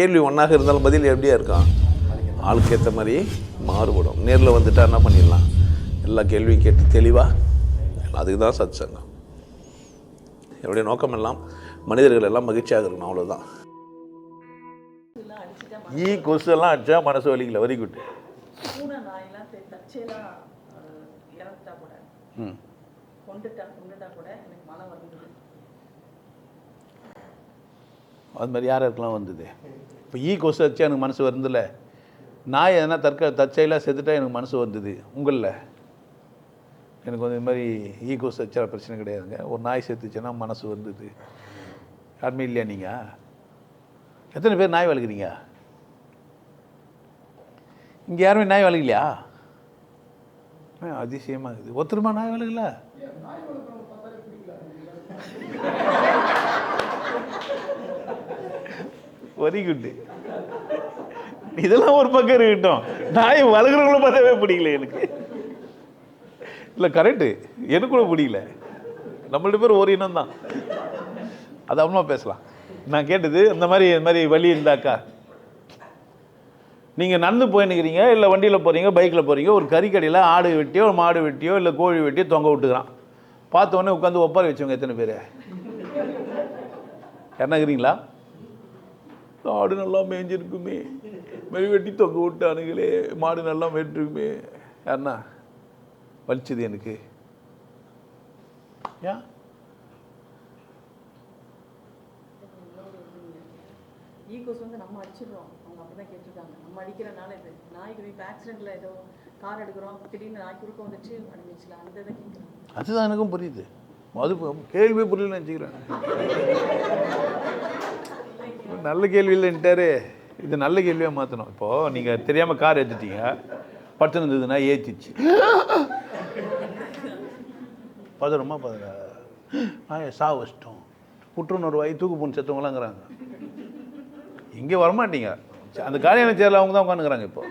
கேள்வி ஒன்றாக இருந்தாலும் பதில் எப்படியா இருக்கும்? ஆளுக்கு ஏற்ற மாதிரி மாறுபடும். நேரில் வந்துட்டா என்ன பண்ணிடலாம்? எல்லா கேள்வியும் கேட்டு தெளிவாக அதுக்கு தான் சத் சங்கம் என்னுடைய நோக்கம் எல்லாம் மனிதர்கள் எல்லாம் மகிழ்ச்சியாக இருக்கணும் அவ்வளோதான் ஈ கொசு எல்லாம் அடிச்சா மனசு வலிக்கல வெரி குட் பூனை நாயெல்லாம் சரி தச்சேலாம் இறந்துட்டா கூட. ம். கொண்டுட்டா கொண்டுட்டா கூட எனக்கு மனம் வருது. அது மாதிரி யார் யாருக்கெல்லாம் வந்தது? இப்போ ஈ கொசு வச்சு எனக்கு மனசு வருதுல்ல. நாய் எதனா தற்க தற்செயலாக செத்துட்டா எனக்கு மனசு வந்தது. உங்களில் எனக்கு வந்து இது மாதிரி ஈ கொசு பிரச்சனை கிடையாதுங்க. ஒரு நாய் செத்துச்சுன்னா மனசு வந்தது. யாருமே இல்லையா நீங்கள் எத்தனை பேர் நாய் வளர்க்குறீங்க? இங்கே யாருமே நாய் வளர்க்கலையா? அதிசயமாக இருக்குது. ஒருத்தருமா நாய் வளர்க்கல? வெரி குட் இதெல்லாம் ஒரு பக்கம் இருக்கட்டும். நாய் வளர்க்குறவங்களும் பார்த்தாவே பிடிக்கல எனக்கு. இல்லை கரெக்டு எனக்கு கூட பிடிக்கல. நம்மள்ட்ட பேர் ஒரு இனம் தான். அது அம்மா பேசலாம். நான் கேட்டது இந்த மாதிரி இந்த மாதிரி வழி இருந்தாக்கா? நீங்கள் நடந்து போயின்னுக்கிறீங்க இல்லை வண்டியில் போகிறீங்க பைக்கில் போகிறீங்க ஒரு கறிக்கடையில் ஆடு வெட்டியோ ஒரு மாடு வெட்டியோ இல்லை கோழி வெட்டியோ தொங்க விட்டுக்கிறான். பார்த்தோன்னே உட்காந்து ஒப்பாரி வச்சவங்க எத்தனை பேர்? என்னங்கிறீங்களா ஆடு நல்லா மேய்ஞ்சிருக்குமே மெய் வெட்டி தொங்க விட்டானுங்களே. மாடு நல்லா மேய்ட்டுருக்குமே யாருண்ணா? வலிச்சது எனக்கு. ஏன் ஈகோஸ் வந்து நம்ம அடிச்சிடுறோம். அவங்க அப்படி தான் கேட்டிருக்காங்க. நம்ம அடிக்கிறனால இது. நாய்க்கு இப்போ ஆக்சிடென்ட்டில் ஏதோ கார் எடுக்கிறோம். திடீர்னு நாய் குறுக்க வந்துச்சு. அடிச்சிடல அந்த இதை கேட்குறாங்க அதுதான் எனக்கும் புரியுது. அது கேள்வி புரியலன்னு நினச்சிக்கிறேன். நல்ல கேள்வி இல்லைன்ட்டாரு இது நல்ல கேள்வியாக மாற்றணும் இப்போது நீங்கள் தெரியாமல் கார் ஏற்றிட்டீங்க படுத்து இருந்ததுன்னா ஏற்றிச்சு பதறமா பதற. நான் சா வச்சிட்டோம் புற்றுநோர் வாய் தூக்கு போன்னு செத்தவங்களாங்கிறாங்க. இங்கே வரமாட்டீங்க. அந்த காரியான சேரில் அவங்க தான் உட்காந்துக்கிறாங்க இப்போ.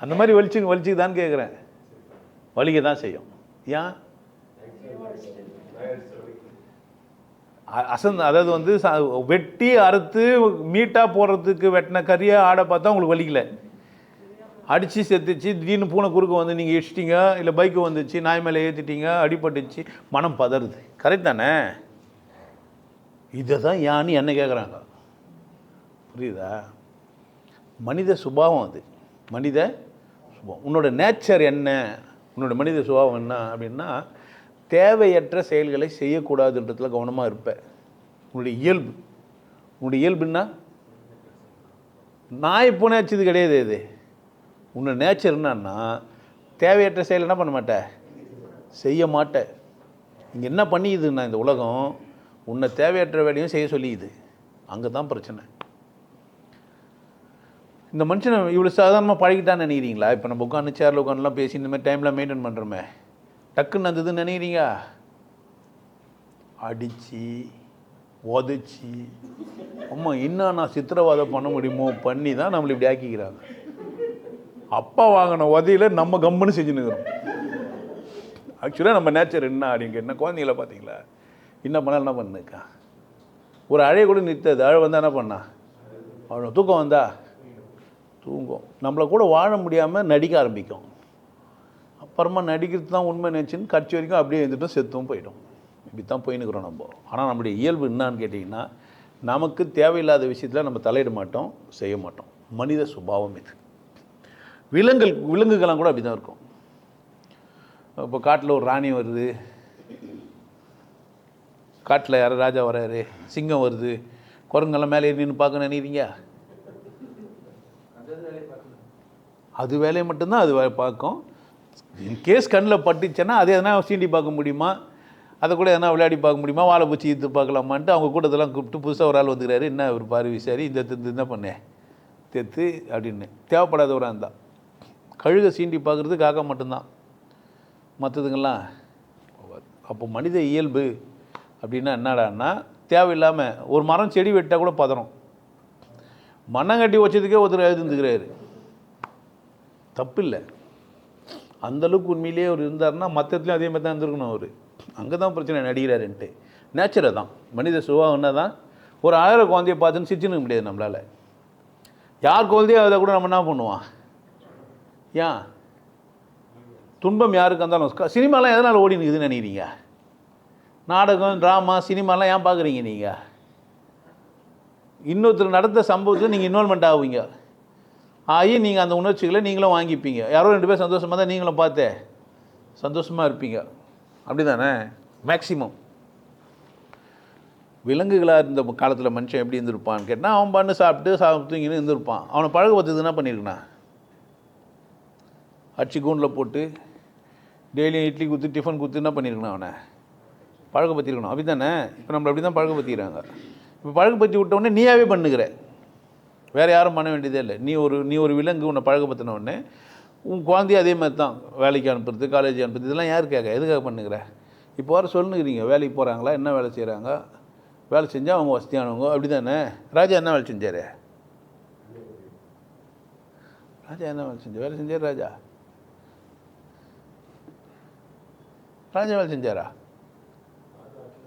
அந்த மாதிரி வலிச்சுங்க வலிச்சுக்குதான்னு கேட்குறேன் வலிக்க தான் செய்யும். ஏன்? அசந்த அதாவது வந்து வெட்டி அறுத்து மீட்டாக போடுறதுக்கு வெட்டின கறியை ஆடை பார்த்தா உங்களுக்கு வலிக்கல. அடித்து செத்துச்சு திடீர்னு பூனை குறுக்க வந்து நீங்கள் இடிச்சிட்டிங்க இல்லை பைக்கு வந்துச்சு நாய் மேலே ஏற்றிட்டீங்க அடிபட்டுச்சு மனம் பதறுது. கரெக்ட் தானே? இதை தான் யான்னு என்ன கேட்குறாங்க புரியுதா? மனித சுபாவம் அது. மனித சுபாவம். உன்னோட நேச்சர் என்ன? உன்னோட மனித சுபாவம் என்ன அப்படின்னா தேவையற்ற செயல்களை செய்யக்கூடாதுன்றதுல கவனமாக இருப்பேன் உன்னுடைய இயல்பு. உன்னுடைய இயல்புன்னா இப்போது நேச்சது கிடையாது இது. உன்னை நேச்சர் என்னன்னா தேவையற்ற செயல் என்ன பண்ண மாட்டேன் செய்ய மாட்டேன் இங்கே என்ன பண்ணிக்குதுன்னா இந்த உலகம் உன்னை தேவையற்ற வேலையும் செய்ய சொல்லிக்குது அங்கே தான் பிரச்சனை. இந்த மனுஷனை இவ்வளோ சாதாரணமாக பழகிட்டான்னு நினைக்கிறீங்களா? இப்போ நம்ம உட்காந்து சேரில் உட்காந்துலாம் பேசி இந்த மாதிரி டைமில் மெயின்டைன் பண்ணுறோமே டக்குன்னு வந்ததுன்னு நினைக்கிறீங்க? அடித்து உதச்சி. அம்மா இன்னும் நான் சித்திரவாதம் பண்ண முடியுமோ பண்ணி தான் நம்மளை இப்படி ஆக்கிக்கிறாங்க. அப்பா வாங்கின உதையில நம்ம கம்முன்னு செஞ்சுன்னுக்கிறோம் ஆக்சுவலாக நம்ம நேச்சர் என்ன அப்படிங்க என்ன? குழந்தைங்கள பார்த்தீங்களா? என்ன பண்ணால் என்ன பண்ணுக்கா? ஒரு அழைய கூட நிறுத்தது. அழ வந்தால் என்ன பண்ணா? அவனை தூக்கம் வந்தா? தூங்கும். நம்மளை கூட வாழ முடியாமல் நடிக்க ஆரம்பிக்கும். அப்புறமா நடிக்கிறது தான் உண்மை நினச்சின்னு கட்சி வரைக்கும் அப்படியே இருந்துட்டும் செத்தும் போயிடும் இப்படி தான் போயின்னுக்குறோம் நம்ம. ஆனால் நம்முடைய இயல்பு என்னான்னு கேட்டிங்கன்னா நமக்கு தேவையில்லாத விஷயத்தில் நம்ம தலையிட மாட்டோம் செய்ய மாட்டோம். மனித சுபாவம் இது. விலங்குகள் விலங்குகள்லாம் கூட அப்படி தான் இருக்கும். இப்போ காட்டில் ஒரு ராணி வருது. காட்டில் யாரும் ராஜா வராரு. சிங்கம் வருது. குரங்கெல்லாம் மேலே ஏறி நின்று பார்க்க நினைக்கிறீங்க? அது வேலையை மட்டும்தான் அது பார்க்கும். இன்கேஸ் கண்ணில் பட்டுச்சுன்னா அது எதனா சீண்டி பார்க்க முடியுமா? அதை கூட எதனா விளையாடி பார்க்க முடியுமா? வாழை பூச்சி ஈத்து பார்க்கலாமான்ட்டு அவங்க கூட்டத்தெல்லாம் கூப்பிட்டு புதுசாக ஒரு ஆள் வந்துக்கிறாரு என்ன ஒரு பாரு விசாரி இந்த தெத்து என்ன பண்ணேன் தெத்து அப்படின்னு. தேவைப்படாதவராக இருந்தா கழுகை சீண்டி பார்க்குறது காக்கா மட்டும்தான். மற்றதுங்கெல்லாம் அப்போ மனித இயல்பு அப்படின்னா என்னடான்னா தேவையில்லாமல் ஒரு மரம் செடி வெட்டால் கூட பதறும். மண்ணங்கட்டி வச்சதுக்கே ஒருத்தர் எழுதுந்துக்கிறாரு தப்பு இல்லை அந்தளவுக்கு உண்மையிலேயே அவர் இருந்தாருன்னா மற்றத்துலையும் அதே மாதிரி தான் இருந்திருக்கணும் அவர். அங்கே தான் பிரச்சனை நடிகிறாருன்ட்டு நேச்சரை தான். மனித சுபாவம்னா தான் ஒரு ஆயிரம் குழந்தைய பார்த்துன்னு சிரிச்சுன்னு இருக்க முடியாது நம்மளால். யார் குழந்தையோ அதை கூட நம்ம என்ன பண்ணுவோம்? ஏன்? துன்பம் யாருக்கு இருந்தாலும் சினிமாலாம் எதனால் ஓடி நிற்குதுன்னு நினைக்கிறீங்க? நாடகம் ட்ராமா சினிமாலாம் ஏன் பார்க்குறீங்க நீங்கள் இன்னொருத்தர் நடந்த சம்பவத்தில் நீங்கள் இன்வால்மெண்ட் ஆகுவீங்க. ஆகி நீங்கள் அந்த உணர்ச்சிகளை நீங்களும் வாங்கிப்பீங்க. யாரோ ரெண்டு பேர் சந்தோஷமாக தான் நீங்களும் பார்த்தே. சந்தோஷமாக இருப்பீங்க. அப்படி தானே மேக்சிமம் விலங்குகளாக இருந்த காலத்தில் மனுஷன் எப்படி இருந்திருப்பான்னு கேட்டால் அவன் பண்ணு சாப்பிட்டு சாப்பிட்டுங்கன்னு இருந்திருப்பான். அவனை பழக பார்த்தது என்ன பண்ணியிருக்கண்ணா அச்சு கூண்டில் போட்டு டெய்லியும் இட்லி குத்து டிஃபன் குத்து என்ன பண்ணியிருக்கணும் அவனை? பழக்கப்படுத்திருக்கணும் அப்படி தானே இப்போ நம்மளை அப்படி தான் பழக்கப்படுத்திக்கிறாங்க இப்போ பழக்கப்படுத்தி விட்ட நீயாவே பண்ணுகிற. வேறு யாரும் பண்ண வேண்டியதே இல்லை. நீ ஒரு நீ ஒரு விலங்கு உன்னை பழக்கப்படுத்தின உடனே உன் குழந்தைய அதே மாதிரி தான் வேலைக்கு அனுப்புறது காலேஜ் அனுப்புறது இதெல்லாம் யார் கேட்க? எதுக்காக பண்ணுகிற? இப்போ வர சொல்லுங்கிறீங்க. வேலைக்கு போகிறாங்களா என்ன வேலை செய்கிறாங்க வேலை செஞ்சால் அவங்க வசதியானவங்க. அப்படி தானே ராஜா என்ன வேலை செஞ்சார்? ராஜா என்ன வேலை செஞ்சார் வேலை செஞ்சார் ராஜா? ராஜா வேலை செஞ்சாரா?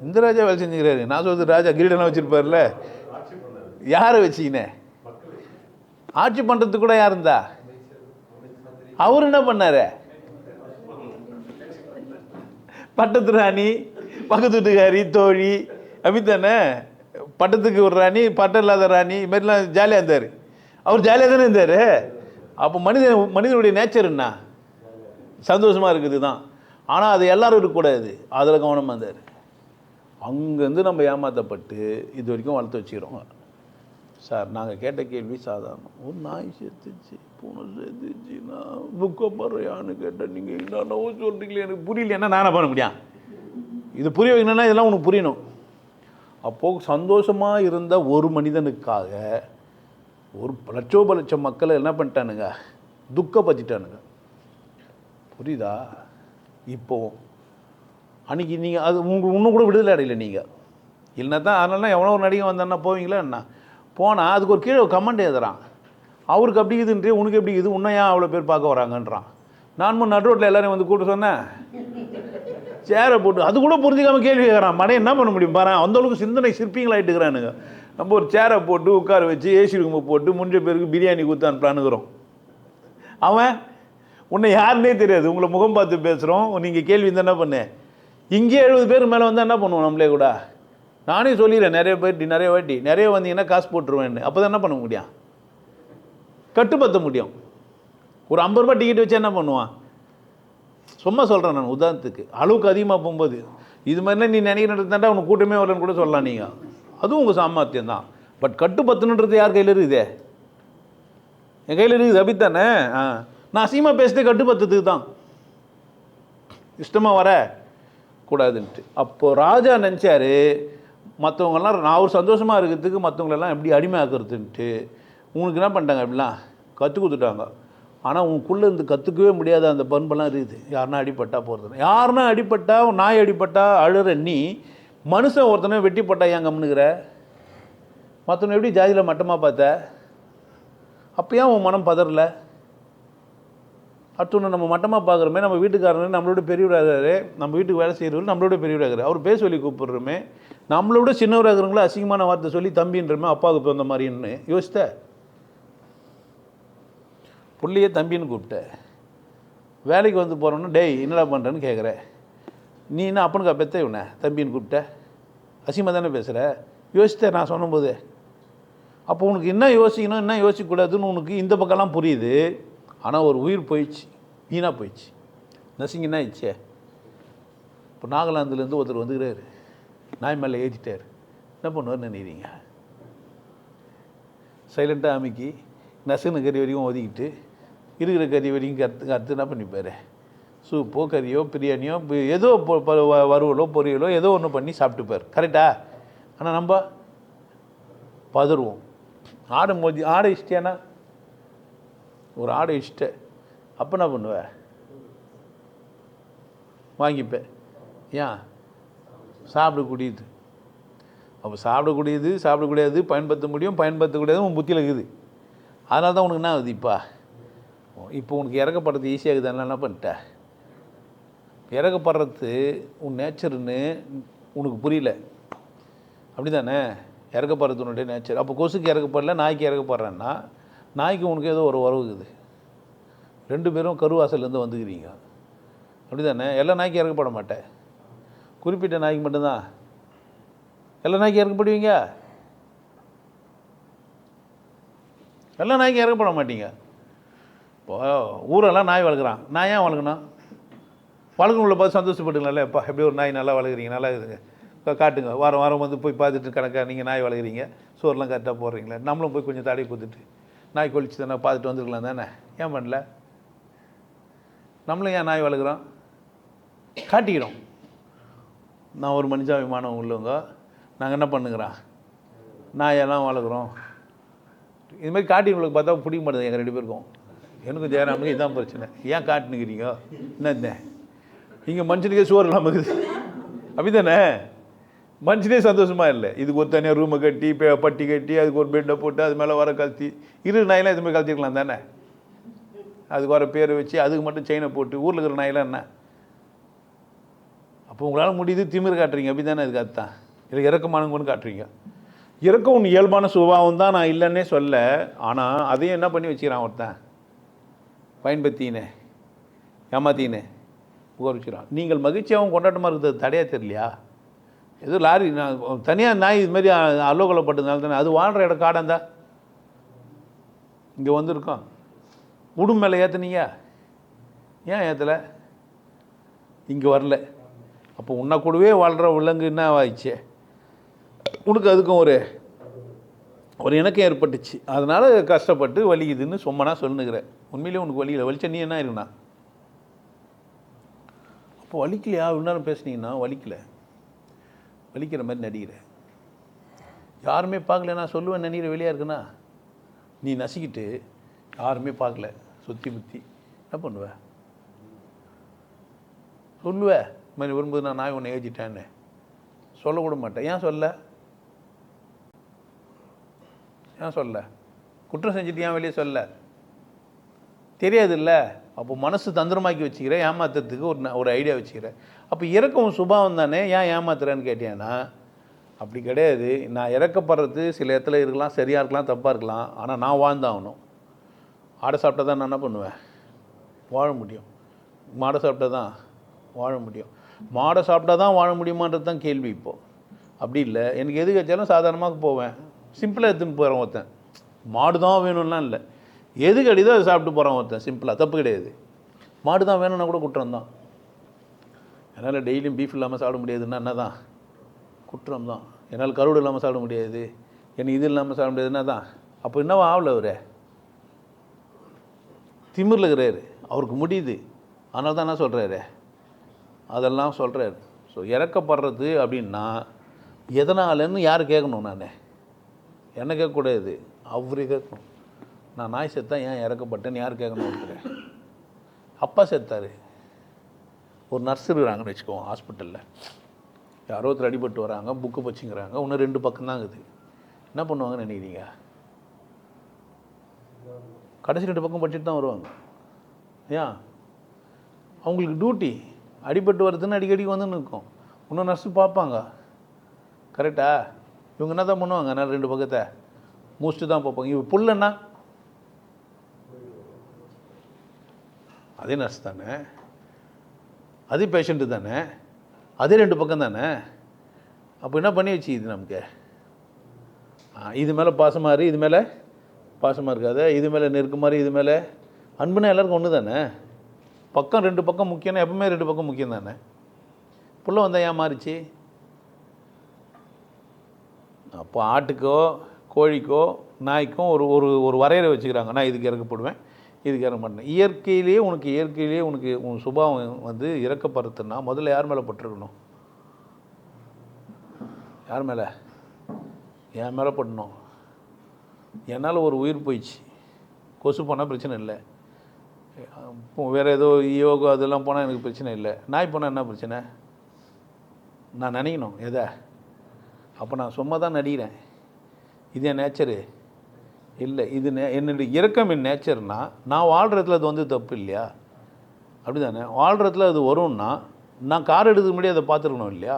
இந்த ராஜா வேலை செஞ்சுக்கிறாரு. நான் சொல்றது ராஜா கிரீடனை வச்சுருப்பார்ல? யாரை வச்சிக்கினே? ஆட்சி பண்ணுறதுக்கு கூட யார் இருந்தா? அவர் என்ன பண்ணார்? பட்டத்து ராணி பக்கத்து வீட்டுக்காரி தோழி அப்படித்தானே? பட்டத்துக்கு ஒரு ராணி பட்டம் இல்லாத ராணி இது மாதிரிலாம் ஜாலியாக இருந்தார். அவர் ஜாலியாக தானே இருந்தார். அப்போ மனிதன் மனிதனுடைய நேச்சர் என்ன? சந்தோஷமாக இருக்குது தான் ஆனால் அது எல்லாரும் இருக்கக்கூடாது. அதில் கவனமாக இருந்தார். அங்கேருந்து நம்ம ஏமாற்றப்பட்டு இது வரைக்கும் வளர்த்து வச்சுக்கிறோம். சார் நாங்கள் கேட்ட கேள்வி சாதாரணம். ஒரு நாய் சேர்த்துச்சு பூனை செத்துச்சுன்னா துக்கப்படுறியான்னு கேட்டேன். நீங்கள் என்னென்னவோ சொல்கிறீங்களே எனக்கு புரியலைன்னா நானே பண்ண முடியும்? இது புரிய வைக்கணும்னா இதெல்லாம் உனக்கு புரியணும். அப்போது சந்தோஷமாக இருந்த ஒரு மனிதனுக்காக ஒரு லட்சோப லட்சம் மக்களை என்ன பண்ணிட்டானுங்க? துக்கப்படுத்திட்டானுங்க புரியுதா? இப்போவும் அன்றைக்கி நீங்கள் அது உங்களுக்கு இன்னும் கூட விடுதலை அடையலை நீங்கள் இல்லைன்னா தான் அதனால எவ்வளோ ஒரு நடிகை வந்தான்னா போவீங்களா என்ன? போனால் அதுக்கு ஒரு கீழே கமெண்ட் எழுதுறான். அவருக்கு அப்படி இதுன்றே உனக்கு எப்படி இது உன்னை ஏன் அவ்வளோ பேர் பார்க்க வராங்கன்றான். நான் முன் நடுரோட்டில் எல்லாரையும் வந்து கூப்பிட்டு சொன்னேன். சேரை போட்டு அது கூட புரிஞ்சுக்காம கேள்வி கேட்குறான் மனை என்ன பண்ண முடியும்? பாரு அந்தளவுக்கு சிந்தனை சிற்பிங்களாகிட்டுக்கிறானுங்க நம்ம ஒரு சேரை போட்டு உட்கார வச்சு ஏசி ரூமை போட்டு முடிஞ்ச பேருக்கு பிரியாணி கொடுத்து அவன் உன்னை யாருன்னே தெரியாது. உங்களை முகம் பார்த்து பேசுகிறோம் நீங்கள் கேள்வி இருந்தால் என்ன பண்ணு? இங்கே எழுபது பேர் மேலே வந்தால் என்ன பண்ணுவோம்? நம்மளே கூட. நானே சொல்லிடுறேன் நிறைய பேட்டி நிறைய வாட்டி நிறைய வந்தீங்கன்னா காசு போட்டுருவேன்னு. அப்போ தான் என்ன பண்ண முடியும்? கட்டுப்படுத்த முடியும். ஒரு ஐம்பது ரூபாய் டிக்கெட் வச்சு என்ன பண்ணுவான்? சும்மா சொல்கிறேன் நான் உதாரணத்துக்கு. அளவுக்கு அதிகமாக போகும்போது இது மாதிரிலாம் நீ நினைக்கிறதாண்டா உனக்கு கூட்டமே வரலன்னு கூட சொல்லலாம் நீங்கள் அதுவும் உங்கள் சாமர்த்தியம் தான். பட் கட்டுப்பத்தணுன்றது யார் கையில் இருக்குதே? என் கையில் இருக்குது அப்படித்தானே ஆ. நான் அசிங்கமாக பேசுகிறதே கட்டுப்பத்ததுக்கு தான். இஷ்டமாக வர? கூடாதுன்ட்டு. அப்போது ராஜா நினச்சாரு மற்றவங்கெல்லாம் நான் ஒரு சந்தோஷமாக இருக்கிறதுக்கு மற்றவங்களெல்லாம் எப்படி அடிமையாக்குறதுன்ட்டு உனக்கு என்ன பண்ணிட்டாங்க அப்படிலாம் கற்றுக் கொடுத்துட்டாங்க. ஆனால் உனக்குள்ளே இருந்து கற்றுக்கவே முடியாத அந்த பண்பெல்லாம் இருக்குது. யாருன்னா அடிப்பட்டா போகிறது யாருன்னா அடிப்பட்டா உன் நாய் அடிப்பட்டா அழுற நீ மனுஷன் ஒருத்தனை வெட்டிப்பட்டா ஏன் கம்னுக்கிற மற்றவனை எப்படி ஜாதியில் மட்டமாக பார்த்த? அப்போ ஏன் உன் மனம் பதறல? அடுத்தொன்று நம்ம மட்டமாக பார்க்குறோமே நம்ம வீட்டுக்காரர் நம்மளோட பெரியவராகிறாரு நம்ம வீட்டுக்கு வேலை செய்கிறவர் நம்மளோட பெரியவராகிறார் அவர் பேர் சொல்லி கூப்பிட்றோமே. நம்மளோட சின்னவராகிறவங்கள அசிங்கமான வார்த்தை சொல்லி தம்பின்றமே அப்பாவுக்கு பிறந்த மாதிரின்னு யோசித்த? பிள்ளையே தம்பின்னு கூப்பிட்ட. வேலைக்கு வந்து போகிறோன்னு டேய் என்னடா பண்ணுறேன்னு கேட்குற நீ என்ன அப்பனுக்கா பெத்த இவனை? தம்பின்னு கூப்பிட்ட. அசிங்கமாக தானே பேசுகிற யோசித்த நான் சொன்னும்போது. அப்போ உனக்கு என்ன யோசிக்கணும் என்ன யோசிக்கக்கூடாதுன்னு உனக்கு இந்த பக்கம்லாம் புரியுது. ஆனால் ஒரு உயிர் போயிடுச்சு வீணாக போயிடுச்சு. நசிங்க என்ன ஆயிடுச்சே? இப்போ நாகாலாந்துலேருந்து ஒருத்தர் வந்துக்கிறாரு. நாய் மேலே ஏற்றிட்டார் என்ன பண்ணுவார்னு நினைக்கிறீங்க? சைலண்ட்டாக அமைக்கி நசுன்னு கறி வரைக்கும் ஒதுக்கிட்டு இருக்கிற கறி வரைக்கும் கற்று கற்று என்ன பண்ணிப்பார்? சூப்போ கறியோ பிரியாணியோ ஏதோ ப- வ- வறுவலோ பொரியலோ ஏதோ ஒன்று பண்ணி சாப்பிட்டுப்பார். கரெக்டா ஆனால் நம்ம பதறுவோம். ஆடு மோதி ஆடை இஷ்டியானா ஒரு ஆடை இஷ்ட. அப்போ என்ன பண்ணுவ? வாங்கிப்பேன் ஏன்? சாப்பிடக்கூடியது அப்போ சாப்பிடக்கூடியது சாப்பிடக்கூடியது பயன்படுத்த முடியும் பயன்படுத்தக்கூடியது உன் புத்தியில் இருக்குது. அதனால தான் உனக்கு என்ன ஆகுது இப்போ? இப்போ உனக்கு இறக்கப்படுறது ஈஸியாக இருக்குது என்ன பண்ணிட்ட? இறக்கப்படுறது உன் நேச்சர்னு உனக்கு புரியல. அப்படி தானே இறக்கப்படுறது உன்னுடைய நேச்சர் அப்போ கொசுக்கு இறக்கப்படல நாய்க்கு இறக்கப்படுறேன்னா நாய்க்கு உனக்கு ஏதோ ஒரு உறவுக்குது ரெண்டு பேரும் கருவாசல்லேருந்து வந்துக்கிறீங்க. அப்படி தானே எல்லா நாய்க்கும் இறக்கப்பட மாட்டேன் குறிப்பிட்ட நாய்க்கு மட்டும்தான். எல்லா நாய்க்கும் இறக்கப்படுவீங்க? எல்லா நாய்க்கும் இறக்கப்பட மாட்டீங்க. இப்போ ஊரெல்லாம் நாய் வளர்க்குறான். நான் ஏன் வளர்க்கணும்? வளர்க்கணுள்ள பார்த்து சந்தோஷப்பட்டுங்களே எப்பா எப்படி ஒரு நாய் நல்லா வளர்க்குறீங்க? நல்லா இருக்குதுங்க காட்டுங்க. வாரம் வாரம் வந்து போய் பார்த்துட்டு கணக்காக நீங்கள் நாய் வளர்க்குறீங்க. சோறுலாம் கரெக்டாக போடுறீங்களே. நம்மளும் போய் கொஞ்சம் தாடி கொடுத்துட்டு நாய் கொலிச்சு தானே பார்த்துட்டு வந்துருக்கலாம் தானே? ஏன் பண்ணல? நம்மளும் ஏன் நாய் வளர்க்குறோம்? காட்டிக்கிறோம். நான் ஒரு மனுஷாபிமானம் உள்ளவங்க. நாங்கள் என்ன பண்ணுங்கிறோம் நாயெல்லாம் வளர்க்குறோம். இது மாதிரி காட்டினவங்களுக்கு பார்த்தா பிடிக்க மாட்டேங்குது எங்கள் ரெண்டு பேருக்கும். எனக்கும் ஜெயராமனுக்கு இதுதான் பிரச்சனை. ஏன் காட்டுனுக்கிறீங்க? என்ன இங்கே மனுஷனுக்கே சோறு இல்லாமல் இருக்குது. அப்படிதானே? மனுஷனே சந்தோஷமாக இல்லை. இதுக்கு ஒரு தனியாக ரூமை கட்டி பட்டி கட்டி அதுக்கு ஒரு பெட்டை போட்டு அது மேலே வர கழுத்தி இரு நாயெல்லாம் இது மாதிரி கழட்டிருக்கலாம் தானே? அதுக்கு வர பேரை வச்சு அதுக்கு மட்டும் செயினை போட்டு ஊரில் இருக்கிற நாயெல்லாம் என்ன? அப்போ உங்களால் முடியுது திமிரு காட்டுறீங்க. அப்படி தானே இதுக்கு அதுதான் இல்லை இறக்கமானவங்கன்னு காட்டுறீங்க. இறக்கம் ஒன்று இயல்பான சுபாவம் தான் நான் இல்லைன்னே சொல்ல. ஆனால் அதையும் என்ன பண்ணி வச்சுக்கிறான் ஒருத்தன்? பயன்படுத்தினே ஏமாத்தினே புகார் வச்சுக்கிறான். நீங்கள் மகிழ்ச்சியாகவும் கொண்டாட்டமாக இருக்கிறது தடையாக தெரியலையா? ஏதோ லாரி நான் தனியாக நாய் இது மாதிரி அலோகலப்பட்டதுனால தானே அது வாழ்கிற இடம் காடாந்தா இங்கே வந்திருக்கோம். உடும் மேலே ஏற்றுனீங்க ஏன் ஏற்றலை இங்கே வரல. அப்போ உன்னை கூடவே வாழ்கிற விலங்கு என்ன ஆயிடுச்சு? உனக்கு அதுக்கும் ஒரு ஒரு இணக்கம் ஏற்பட்டுச்சு. அதனால் கஷ்டப்பட்டு வலிக்குதுன்னு சும்மனா சொல்லுனுக்கிறேன். உண்மையிலேயே உனக்கு வலிக்கல. வலிச்ச நீ என்ன இருக்குண்ணா அப்போ வலிக்கலையா? இன்னும் பேசுனீங்கன்னா வலிக்கலை. வலிக்கிற மாதிரி நடிக்கிற யாருமே பார்க்கல நான் சொல்லுவேன் நடிகிற வெளியாக இருக்குன்னா. நீ நசிக்கிட்டு யாருமே பார்க்கல சுற்றி புத்தி என்ன பண்ணுவ? சொல்லுவ மாதிரி வரும்போது நான் நாய் ஒன்று ஏஜிட்டேன்னு சொல்லக்கூட மாட்டேன். ஏன் சொல்ல? ஏன் சொல்ல? குற்றம் செஞ்சுட்டு ஏன் வெளியே சொல்ல? தெரியாதுல்ல? அப்போ மனசு தந்திரமாக்கி வச்சுக்கிறேன் ஏமாத்துறதுக்கு ஒரு ஒரு ஐடியா வச்சுக்கிறேன். அப்போ இறக்கவும் சுபாவம் தானே ஏன் ஏமாத்துறேன்னு கேட்டேன்னா அப்படி கிடையாது. நான் இறக்கப்படுறது சில இடத்துல இருக்கலாம் சரியாக இருக்கலாம் தப்பாக இருக்கலாம் ஆனால் நான் வாழ்ந்தாகணும். ஆடை சாப்பிட்டா தான் நான் என்ன பண்ணுவேன்? வாழ முடியும். மாடை சாப்பிட்டா தான் வாழ முடியும். மாடை சாப்பிட்டா தான் வாழ முடியுமான்றது தான் கேள்வி இப்போது அப்படி இல்லை. எனக்கு எது கிடைச்சாலும் சாதாரணமாக போவேன். சிம்பிளாக எடுத்துன்னு போகிறேன் ஒருத்தன். மாடு தான் வேணும்லாம் இல்லை. எது கிடையாதோ அதை சாப்பிட்டு போகிறான் ஒருத்தன் சிம்பிளாக தப்பு கிடையாது. மாடு தான் வேணும்னா கூட குற்றம் தான். என்னால் டெய்லியும் பீஃப் இல்லாமல் சாப்பிட முடியாதுன்னா என்ன தான் குற்றம் தான். என்னால் கருடு இல்லாமல் சாப்பிட முடியாது. எனக்கு இது இல்லாமல் சாப்பிட முடியாதுன்னா தான் அப்போ என்னவா ஆகல அவரே? திமிரில் இருக்கிறாரு. அவருக்கு முடியுது. அதனால தான் என்ன சொல்கிறாரு அதெல்லாம் சொல்கிறாரு ஸோ இறக்கப்படுறது அப்படின்னா எதனாலன்னு யார் கேட்கணும் நான்? என்ன கேட்கக்கூடாது? அவரே கேட்கணும். நான் நாய் செத்தா ஏன் இறக்கப்பட்டேன்னு யார் கேட்கணும் இருக்கிறேன் அப்பா செத்தார். ஒரு நர்ஸ் இருக்கிறாங்கன்னு வச்சுக்கோங்க ஹாஸ்பிட்டலில் யாரோ ஒருத்தர் அடிபட்டு வராங்க புக்கு பச்சுங்கிறாங்க இன்னும் ரெண்டு பக்கம் தான் இருக்குது. என்ன பண்ணுவாங்கன்னு நினைக்கிறீங்க? கடைசி ரெண்டு பக்கம் படிச்சுட்டு தான் வருவாங்க. ஏன் அவங்களுக்கு டியூட்டி அடிபட்டு வருதுன்னு அடிக்கடி வந்து நிற்கும் இன்னும் நர்ஸு பார்ப்பாங்க. கரெக்டா இவங்க என்ன தான் பண்ணுவாங்க? நான் ரெண்டு பக்கத்தை. மோஸ்ட்டு தான் பார்ப்பாங்க. இவ புல்லன்னா? அதே நர்ஸ் தானே? அதே பேஷண்ட்டு தானே? அதே ரெண்டு பக்கம் தானே? அப்போ என்ன பண்ணி வச்சு இது நமக்கு? இது மேலே பாசமாக இரு இது மேலே பாசமாக இருக்காது இது மேலே நெருக்கமாக இது மேலே அன்புனா எல்லாருக்கும் ஒன்று தானே? பக்கம் ரெண்டு பக்கம் முக்கியம்னா எப்பவுமே ரெண்டு பக்கம் முக்கியம் தானே? புள்ள வந்தால் ஏன் மாறிச்சு? அப்போ ஆட்டுக்கோ கோழிக்கோ நாய்க்கும் ஒரு ஒரு ஒரு வரையறை வச்சுக்கிறாங்க. நான் இதுக்கு இறக்கப்படுவேன். இதுக்கு பண்ணேன் மாட்டேன் இயற்கையிலேயே உனக்கு இயற்கையிலேயே உனக்கு உன் சுபாவம் வந்து இறக்கப்படுத்துன்னா முதல்ல யார் மேலே பட்டிருக்கணும்? யார் மேலே? என் மேலே படணும். என்னால் ஒரு உயிர் போயிடுச்சு. கொசு போனால் பிரச்சனை இல்லை. வேறு ஏதோ யோகா அதெல்லாம் போனால் எனக்கு பிரச்சனை இல்லை. நாய் போனால் என்ன பிரச்சனை? நான் நினைக்கணும் எதை? அப்போ நான் சும்மா தான் நடிக்கிறேன். இது என் நேச்சரு இல்லை இது நே என்னுடைய இறக்கம் என் நேச்சர்னா நான் வாழ்கிறதுல அது வந்து தப்பு இல்லையா? அப்படி தானே வாழ்கிறதுல அது வரும்னா நான் கார் எடுக்க முன்னாடி அதை பார்த்துருக்கணும் இல்லையா?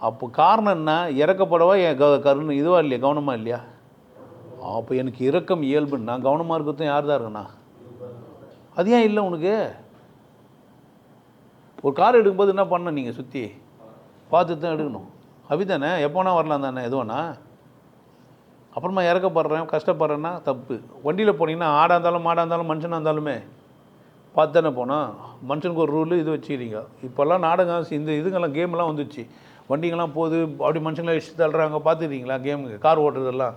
அப்போ காரணம் என்ன? இறக்கப்படவா என் க கருணு இதுவாக இல்லையா? கவனமாக இல்லையா? அப்போ எனக்கு இறக்கம் இயல்பு. நான் கவனமாக இருக்கிறதும் யார் தான் இருக்கண்ணா அது ஏன் இல்லை உனக்கு? ஒரு கார் எடுக்கும்போது என்ன பண்ண நீங்கள் சுற்றி பார்த்து தான் எடுக்கணும். அப்படிதானே? எப்போனா வரலாம் தானே? எதுவானா அப்புறமா இறக்கப்படுறேன் கஷ்டப்படுறேன்னா தப்பு. வண்டியில் போனீங்கன்னா ஆடாக இருந்தாலும் மாடாக இருந்தாலும் மனுஷனாக இருந்தாலுமே பார்த்து தானே போனால் மனுஷனுக்கு ஒரு ரூலு இது வச்சுக்கிறீங்க. இப்போல்லாம் நாடகம் இந்த இதுங்கெல்லாம் கேம்லாம் வந்துச்சு. வண்டிங்கெல்லாம் போகுது அப்படி மனுஷங்களை இஷ்டம் தள்ளுறாங்க. பார்த்துக்கிறீங்களா கேமுக்கு கார் ஓட்டுறதெல்லாம்.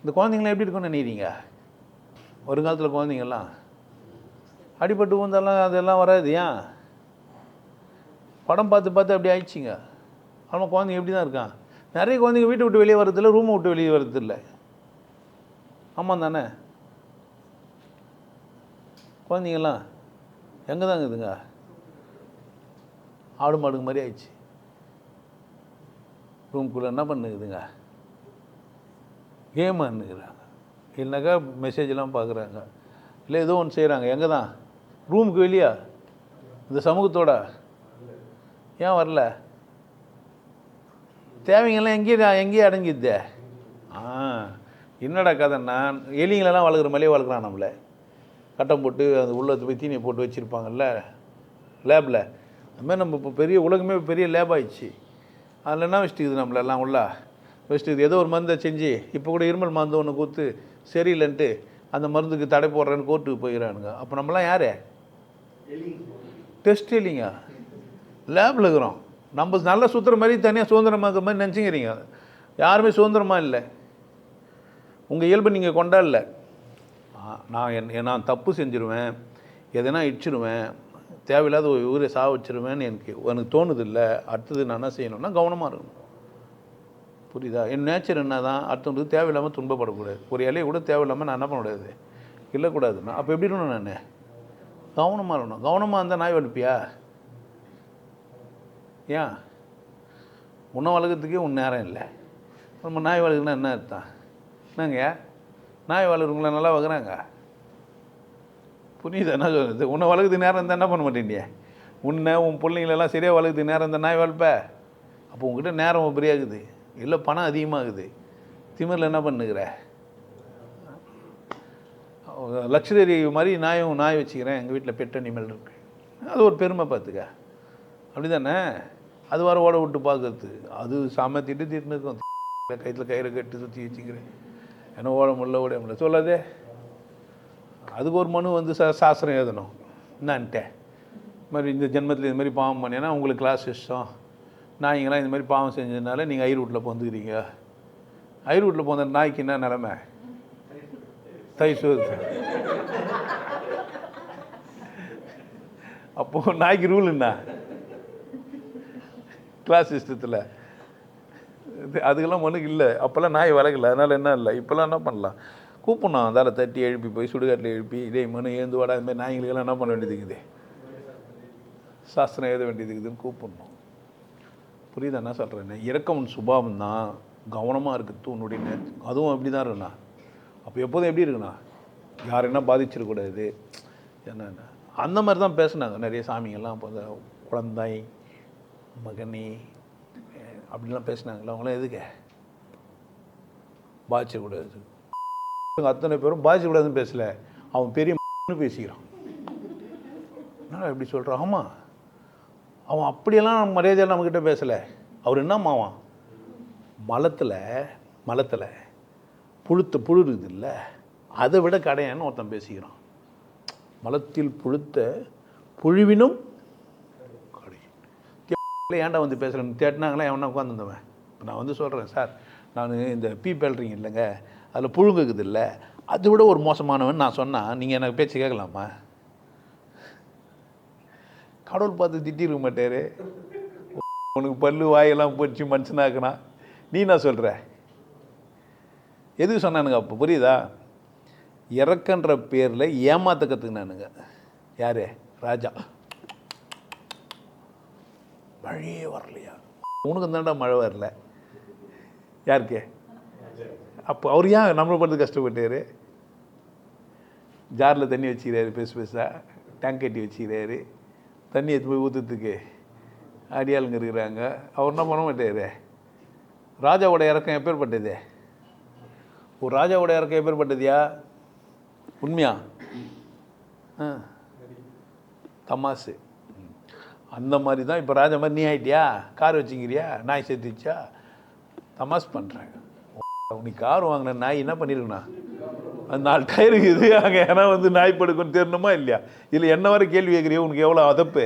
இந்த குழந்தைங்களாம் எப்படி இருக்கும்னு நினைக்கிறீங்க? வருங்காலத்தில் குழந்தைங்கள்லாம் அடிபட்டு வந்தாலும் அதெல்லாம் வராது ஏன்? படம் பார்த்து பார்த்து அப்படி ஆயிடுச்சிங்க. ஆனால் குழந்தைங்க எப்படி தான் இருக்கான்? நிறைய குழந்தைங்க வீட்டை விட்டு வெளியே வரதில்லை ரூமை விட்டு வெளியே வரதில்லை ஆமாம் தானே குழந்தைங்கள்லாம் எங்கே தாங்க இதுங்க? ஆடு மாடுங்க மாதிரி ஆயிடுச்சு. ரூம்குள்ளே என்ன பண்ணுதுங்க? கேம் அண்ணுக்கிறாங்க இல்லைனாக்கா மெசேஜ்லாம் பார்க்குறாங்க. இல்லை ஏதோ ஒன்று செய்கிறாங்க எங்கே தான்? ரூமுக்கு வெளியா? இந்த சமூகத்தோட? ஏன் வரல? தேவைங்கெல்லாம் எங்கேயே எங்கேயே அடங்கிடுதே ஆ என்னடா கதைன்னா எலிங்களெல்லாம் வளர்க்குற மாதிரியே வளர்க்குறான் நம்மளை. கட்டம் போட்டு அந்த உள்ள போய் தீனியை போட்டு வச்சுருப்பாங்கல்ல லேபில். அதுமாதிரி நம்ம இப்போ பெரிய உலகமே பெரிய லேப் ஆயிடுச்சு. அதில் என்ன வச்சுட்டுக்குது நம்மள எல்லாம் உள்ள? வச்சுட்டுக்குது ஏதோ ஒரு மருந்தை செஞ்சு இப்போ கூட இருமல் மருந்து ஒன்று கொடுத்து சரியில்லைன்ட்டு அந்த மருந்துக்கு தடை போடுறேன்னு கோர்ட்டுக்கு போயிடறானுங்க. அப்போ நம்மலாம் யார்? டெஸ்ட் இல்லைங்க லேபில் இருக்கிறோம். நம்ம நல்லா சுற்றுற மாதிரி தனியாக சுதந்திரமாக மாதிரி நினச்சிக்கிறீங்க. யாருமே சுதந்திரமாக இல்லை. உங்கள் இயல்பை நீங்கள் கொண்டாடல. நான் என் நான் தப்பு செஞ்சிருவேன். எதனா இடிச்சிருவேன். தேவையில்லாத ஒரு ஊரை சா வச்சிருவேன்னு எனக்கு எனக்கு தோணுது இல்லை அடுத்தது நான் என்ன செய்யணும்னா கவனமாக இருக்கணும். புரியுதா? என் நேச்சர் என்ன தான் அடுத்தவங்களுக்கு தேவையில்லாமல் துன்பப்படக்கூடாது. ஒரு இலையை கூட தேவையில்லாமல் நான் என்ன பண்ணக்கூடாது இல்லக்கூடாதுண்ணா அப்போ எப்படி இருக்கணும் நான்? கவனமாக இருக்கணும். கவனமாக இருந்தால் நாய் வளர்ப்பியா? ஏன் உன்னை வளர்க்குறதுக்கே உன் நேரம் இல்லை. நம்ம நாய் வளர்க்குனா என்ன அர்த்தம்? என்னங்க? நாய் வளர்க்குறவங்கள நல்லா வளர்க்குறாங்க? புரியுது? என்ன சொல்கிறது உன்னை வளர்க்குறது நேரம் இருந்தால் என்ன பண்ண மாட்டேங்கிய உன்னை உன் பிள்ளைங்களெல்லாம் சரியாக வளர்க்குறது நேரம் இருந்தால் நாய் வளர்ப்ப? அப்போ உங்ககிட்ட நேரம் உபரியாகுது இல்லை பணம் அதிகமாகுது. திமிரில் என்ன பண்ணுகிற? லக்ஸரி மாதிரி நாயும் நாய் வச்சுக்கிறேன். எங்கள் வீட்டில் பெட் அனிமல் இருக்குது அது ஒரு பெருமை பார்த்துக்க. அப்படி தானே அது வர ஓட விட்டு பார்க்கறது அது சாம திட்டு திட்டுன்னு இருக்கும். கயிற்றுல கயிறை கட்டி சுற்றி வச்சுக்கிறேன். ஏன்னா ஓட முடியல ஓட முடியல. சொல்லாதே. அதுக்கு ஒரு மனு வந்து சா சாஸ்திரம் எழுதணும். என்னான்ட்டேன் இது மாதிரி இந்த ஜென்மத்தில் இது மாதிரி பாவம் பண்ணேன்னா உங்களுக்கு கிளாஸ் இஷ்டம் நாய்ங்களாம் இந்த மாதிரி பாவம் செஞ்சதுனால நீங்கள் ஐ ரூட்டில் பிறந்துக்கிறீங்க ஐ ரூட்டில் பிறந்த நாய்க்கு என்ன நிலமை? தைசூர் அப்போது நாய்க்கு ரூல் என்ன? கிளாஸ் சிஸ்டத்தில் இது அதுக்கெல்லாம் ஒன்றும் இல்லை. அப்போல்லாம் நாய் வளர்க்கல. அதனால் என்ன இல்லை? இப்போல்லாம் என்ன பண்ணலாம்? கூப்பிடணும். அதால தட்டி எழுப்பி போய் சுடுகாட்டில் எழுப்பி இதே மனு ஏந்து வாடா. இந்த மாதிரி நாய்களுக்கெல்லாம் என்ன பண்ண வேண்டியது இருக்குது சாஸ்திரம் எழுத வேண்டியது இருக்குதுன்னு கூப்பிடணும். புரியுதா? என்ன சொல்கிறேன்னு இறக்கம் சுபாவம் தான் கவனமாக இருக்குது உன்னுடைய அதுவும் அப்படி தான் இருக்குண்ணா. அப்போ எப்போதும் எப்படி இருக்குண்ணா? யார் என்ன பாதிச்சிடக்கூடாது? என்னென்ன? அந்த மாதிரி தான் பேசுனாங்க. நிறைய சாமிங்கெல்லாம் அப்போ குழந்தாய் மகனே அஹ் அப்படிலாம் பேசுனாங்களா அவங்களாம் எதுக்கு? பாதிச்சக்கூடாது இவங்க அத்தனை பேரும் பாதிச்சக்கூடாதுன்னு பேசல. அவன் பெரிய பேசிக்கிறான். என்னடா இப்படி சொல்கிறான் ஆமாம் அவன் அப்படியெல்லாம் மரியாதையாக நம்மக்கிட்ட பேசலை. அவர் என்ன மாவான் மலத்தில் மலத்தில் புழுத்த புழு இருக்குது இல்லை அதை விட கடையான்னு ஒருத்தன் பேசிக்கிறான். மலத்தில் புழுத்த புழுவினும் இல்லை ஏன்டா வந்து பேசுகிறேன் தேட்டினாங்களே எவனா உட்காந்துருந்தவன் இப்போ நான் வந்து சொல்கிறேன் சார் நான் இந்த பீ பேல்ட்ரிங் இல்லைங்க அதில் புழுங்குக்குது இல்லை அதை விட ஒரு மோசமானவன் நான் சொன்னால் நீங்கள் எனக்கு பேச்சு கேட்கலாமா? கடவுள் பார்த்து திட்டிருக்க மாட்டாரு. உனக்கு பல்லு வாயெல்லாம் போச்சு மனுஷனாக்குனா நீ என்ன சொல்கிற எதுக்கு சொன்னானுங்க அப்போ புரியுதா? இறக்கன்ற பேரில் ஏமாத்த கற்றுக்கினானுங்க யாரு? ராஜா. மழையே வரலையா? உனக்கு தான்டா மழை வரல. யாருக்கு? அப்போ அவர் ஏன் நம்மளை பார்த்து கஷ்டப்பட்டாரு? ஜாரில் தண்ணி வச்சுக்கிறாரு பெருசு பெருசாக டேங்க் கட்டி வச்சுக்கிறாரு. தண்ணி எடுத்து போய் ஊற்றுறதுக்கு அடியாளுங்க இருக்கிறாங்க. அவர் என்ன பண்ண மாட்டாரு? ராஜாவோட இறக்கம் எப்பேற்பட்டது? ஒரு ராஜாவோட இறக்கம் எப்பேற்பட்டதுயா? உண்மையா? ஆ. தமாசு அந்த மாதிரி தான் இப்போ ராஜா மாதிரி நீ ஆகிட்டியா கார் வச்சுக்கிறியா? நாய் செத்துச்சா தமாஸ் பண்ணுறாங்க நீ கார் வாங்கின நாய் என்ன பண்ணியிருக்குண்ணா அந்த நாலு டயர் இருக்குது. அங்கே ஏன்னா வந்து நாய் படுக்குன்னு தெரியணுமா இல்லையா? இல்லை என்ன வரை கேள்வி கேட்குறியோ? உனக்கு எவ்வளோ அதப்பு?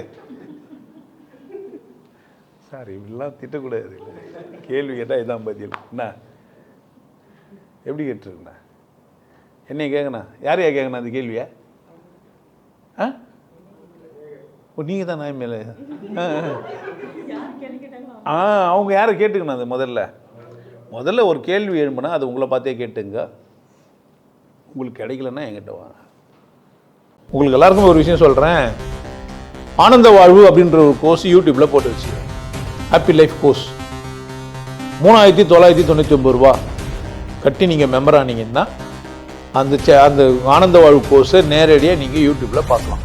சார் இப்படிலாம் திட்டக்கூடாது. இல்லை கேள்வி கேட்டால் இதான் பதில். என்ன எப்படி கேட்டுருக்குண்ணா? என்னைய கேட்கண்ணா யாரையா கேட்கண்ணா அந்த கேள்வியை? ஆ? ஓ நீங்கள் தான் நாய் மேலே ஆ அவங்க யாரை கேட்டுக்கணும் அது முதல்ல? முதல்ல ஒரு கேள்வி எழுப்புனா அது உங்களை பார்த்தே கேட்டுங்க. உங்களுக்கு கிடைக்கலன்னா என்கிட்ட வாங்க. உங்களுக்கு எல்லாருக்கும் ஒரு விஷயம் சொல்கிறேன் ஆனந்த வாழ்வு அப்படின்ற ஒரு கோர்ஸ் யூடியூப்பில் போட்டு வச்சு ஹாப்பி லைஃப் கோர்ஸ் மூணாயிரத்தி தொள்ளாயிரத்தி தொண்ணூற்றி ஒம்பது ரூபா. கட்டி நீங்கள் மெம்பர் ஆனீங்கன்னா அந்த அந்த ஆனந்த வாழ்வு கோர்ஸை நேரடியாக நீங்கள் யூடியூப்பில் பார்க்கலாம்.